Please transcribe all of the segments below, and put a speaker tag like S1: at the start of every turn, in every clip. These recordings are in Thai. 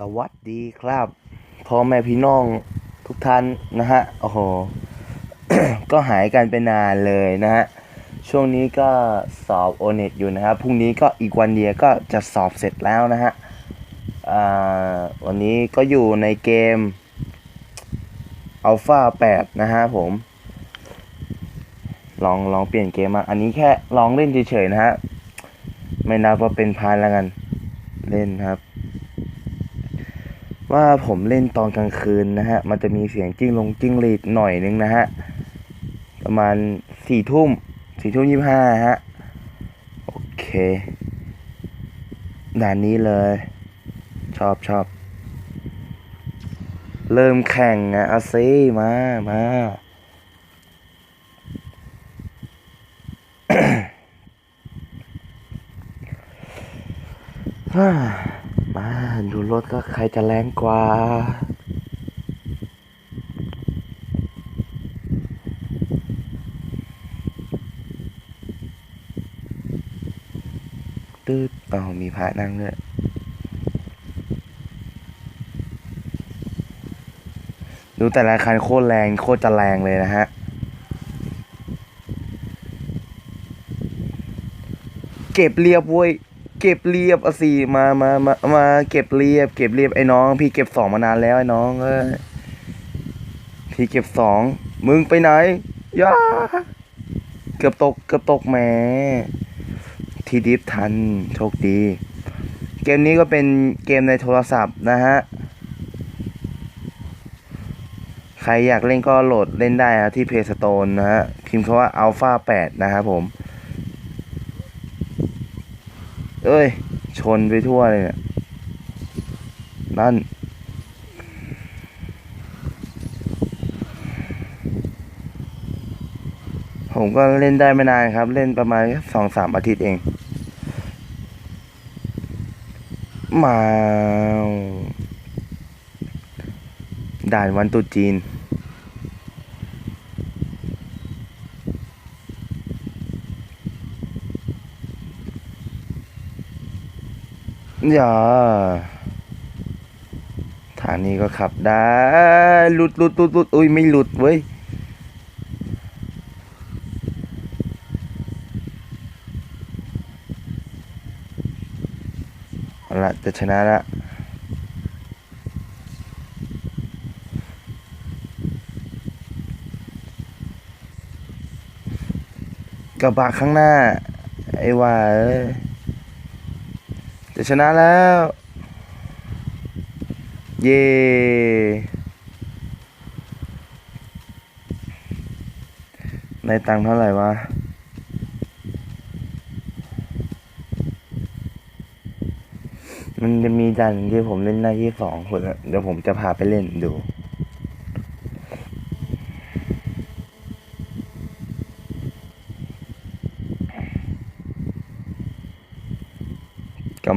S1: สวัสดีครับพ่อแม่พี่น้องทุกท่านนะฮะโอ้โห ก็หายกันไปนานเลยนะฮะช่วงนี้ก็สอบโอเน็ตอยู่นะครับพรุ่งนี้ก็อีกวันเดียวก็จะสอบเสร็จแล้วนะฮะวันนี้ก็อยู่ในเกม Alpha 8นะฮะผม ลองลองเปลี่ยนเกมมา อันนี้แค่ลองเล่นเฉยๆนะฮะ ไม่นับว่าเป็นพานแล้วกัน เล่นครับ ว่าผมเล่นตอนกลางคืนนะฮะ มันจะมีเสียงจิ้งลงจิ้งหรีดหน่อยนึงนะฮะ ประมาณสี่ทุ่มสี่ทุ่มยี่ห้าฮะ โอเค ด่านนี้เลย ชอบชอบ เริ่มแข่งอะอาซิมามาฮ่า มาดูรถก็ใครจะแรงกว่า ตืดเอ๋อมีพระนั่งด้วยดูแต่ละคันโคตรแรงโคตรจะแรงเลยนะฮะเก็บเรียบเว้ย เก็บเรียบเอาสิมามามามาเก็บเรียบ เก็บเรียบไอ้น้อง พี่เก็บสองมานานแล้วไอ้น้องเอ้ยพี่เก็บสองมึงไปไหนย่าเกือบตกเกือบตกแหมทีดิฟทันโชคดี เกมนี้ก็เป็นเกมในโทรศัพท์นะฮะใครอยากเล่นก็โหลดเล่นได้นะที่ Play Store นะฮะพิมพ์คำว่า Alpha 8 นะครับผม เอ้ย ชนไปทั่วเลยเนี่ย นั่น ผมก็เล่นได้ไม่นานครับ เล่นประมาณสองสามอาทิตย์เอง มา ด่านวันตรุษจีน อย่าทางนี้ก็ขับได้หลุดหลุดหลุดหลุดอุ้ยไม่หลุดเว้ยอาละจะชนะละกระบะข้างหน้า ไอ้ว่าเอ้ย จะชนะแล้ว เย่ในตังเท่าไหร่วะมันจะมีด่านที่ผมเล่นหน้าที่สองคนอะเดี๋ยวผมจะพาไปเล่นดู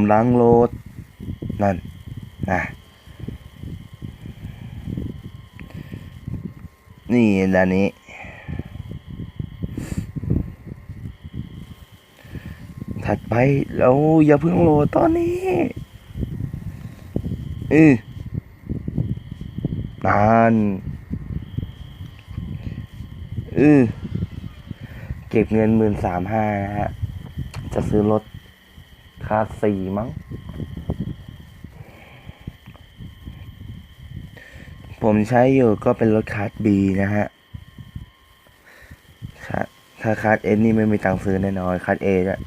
S1: ำลังโหลด นั่นนะนี่ด้านนี้ ถัดไปแล้วอย่าเพิ่งโหลดตอนนี้อือนานอือเก็บเงินหมื่นสามห้านะฮะ จะซื้อรถ คาสี่มั้ง ผมใช้อยู่ก็เป็นรถคาร์ดบีนะฮะคาร์ดถ้าคาร์ดเอนี่ไม่มีตังค์ซื้อแน่นอนคาร์ดเอเนี่ย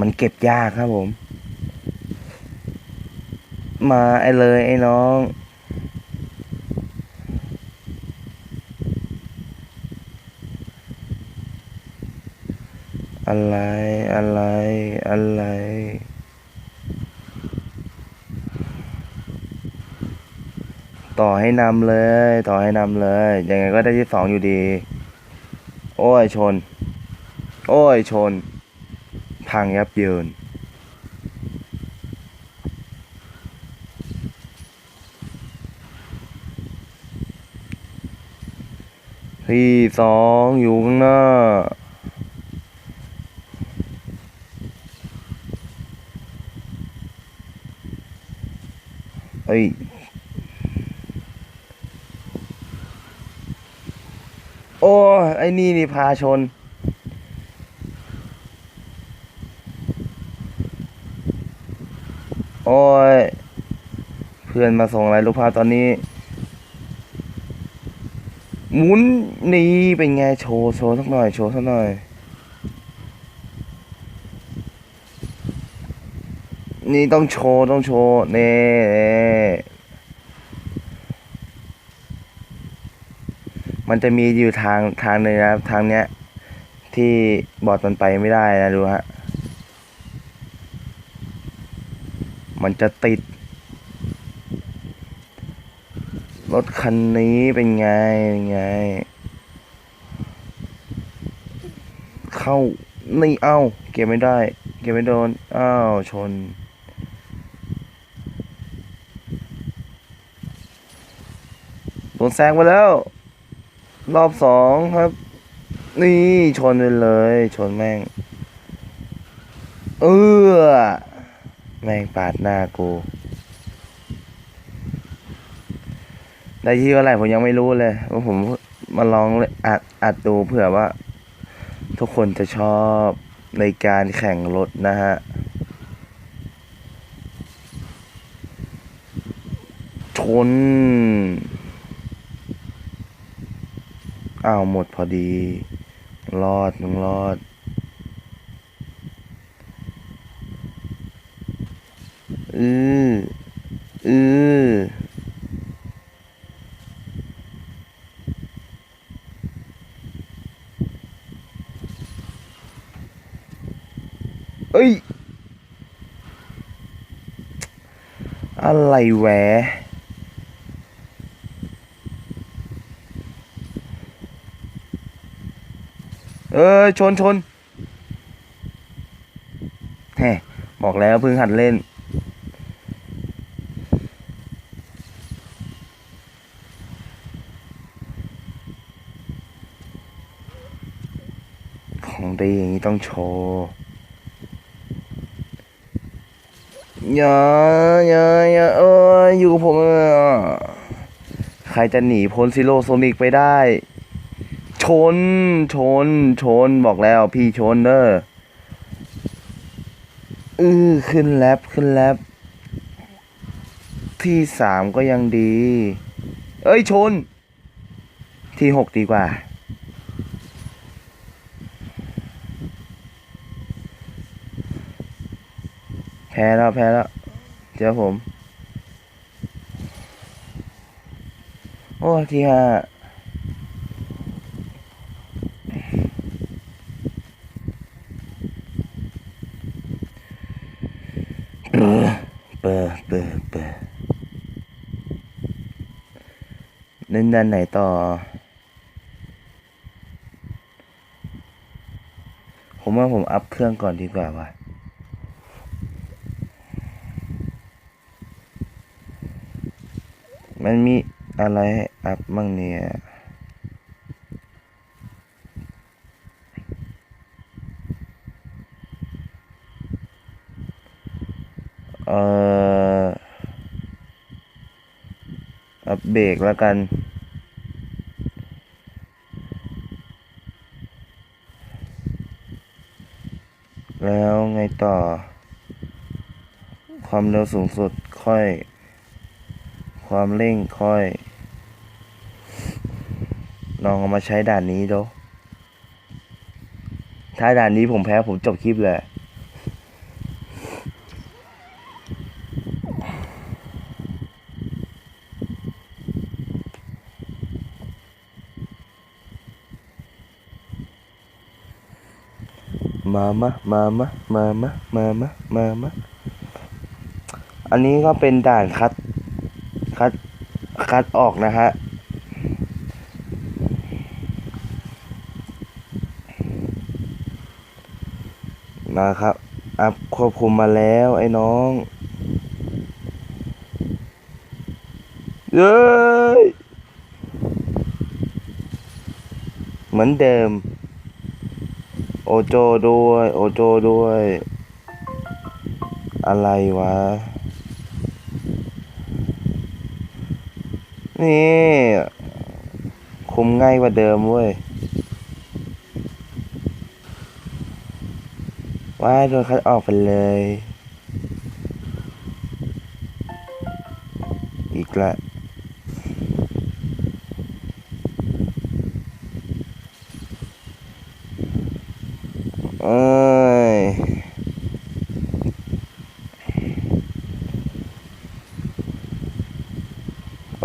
S1: มันเก็บยากครับผม มาไอเลยไอ้น้อง อะไร อะไร อะไร ต่อให้นำเลย ต่อให้นำเลย ยังไงก็ได้ที่สองอยู่ดี โอ้ยชน โอ้ยชน พังยับเยินที่สองอยู่ข้างหน้า เอ้ยโอ้ยไอ้นี่นี่พาชน โอ้ย เพื่อนมาส่งอะไรลูกพาตอนนี้ หมุนนี่เป็นไงโชว์โชว์สักหน่อย โชว์สักหน่อย นี่ต้องโชว์ ต้องโชว์เน่มันจะมีอยู่ทางทางหนึ่งนะครับ ทางเนี้ย ที่บอดมันไปไม่ได้นะดูฮะ มันจะติด รถคันนี้เป็นไง เป็นไง เข้า นี่เอ้า เก็บไม่ได้ เก็บไม่โดน อ้าว ชน โด นแซงไปแล้ว รอบสองครับ นี่ชนไปเลย ชนแม่ง เออแม่งปาดหน้ากู ได้ที่เท่าไหร่ผมยังไม่รู้เลยว่าผมมาลองอัดอัดดูเผื่อว่า ทุกคนจะชอบในการแข่งรถนะฮะชน อ้าวหมดพอดี รอดมึงรอด อืออือเอ้ย อะไรแหวะ เออชนชนแฮบอกแล้วเพิ่งหัดเล่น ของดีอย่างนี้ต้องโชว์อย่าอย่าอย่าเอออยู่กับผมอะใครจะหนีพ้นซิโร่โซนิกไปได้ ชน ชน ชน บอกแล้ว พี่ชนเด้ออือขึ้นแลบขึ้นแลบที่สามก็ยังดี เอ้ยชน ที่หกดีกว่า แพ้แล้วแพ้แล้ว เจอผม โอ้ ที่ห้า เปอร์ เปอร์เปอร์เปอร์เล่นด้านไหนต่อ ผมว่าผมอัพเครื่องก่อนดีกว่าว่ะมันมีอะไรอัพมั่งเนี่ย เอ่อ อัพ เบรกแล้วกัน แล้วไงต่อ ความเร็วสูงสุดค่อย ความเร่งค่อย ลองเอามาใช้ด่านนี้ดูถ้าด่านนี้ผมแพ้ผมจบคลิปเลย มามะมามะมามะมามะมามะอันนี้ก็เป็นด่านคัดคัดคัดออกนะฮะมาครับอัพควบคุมมาแล้วไอ้น้อง เย้เหมือนเดิม โอโจด้วย โอโจด้วย อะไรวะ นี่ คุมง่ายกว่าเดิมเว้ยว้าโดนคัดออกไปเลย อีกและ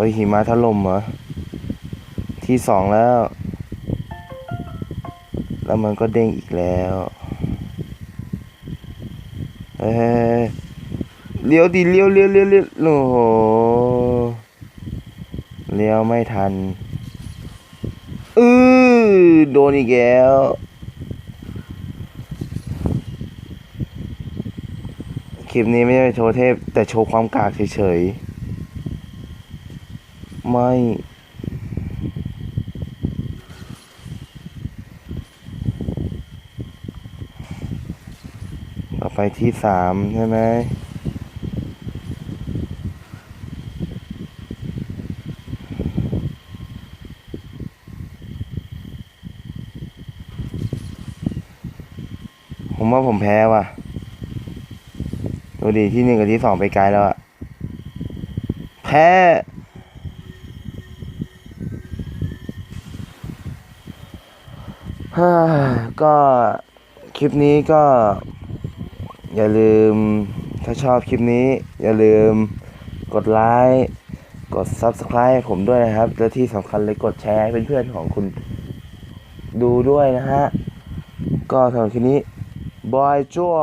S1: โอ้ยหิมะถล่มเหรอ ที่สองแล้ว แล้วมันก็เด้งอีกแล้วเฮ้ยเลี้ยวดิเลี้ยวเลี้ยวเลี้ยวเลี้ยวโอ้โหเลี้ยวไม่ทันอือโดนอีกแล้วคลิปนี้ไม่ได้โชว์เทพ แต่โชว์ความกากเฉยๆ ไม่ ต่อไปที่สามใช่ไหมผมว่าผมแพ้ว่ะ ดูดีที่หนึ่งกับที่สองไปไกลแล้วอะแพ้ ฮ่า ก็คลิปนี้ก็ อย่าลืมถ้าชอบคลิปนี้ อย่าลืมกดไลค์กด Subscribe ให้ผมด้วยนะครับ และที่สำคัญเลยกดแชร์ให้เพื่อนๆของคุณดูด้วยนะฮะ ก็สำหรับคลิปนี้บอยจัว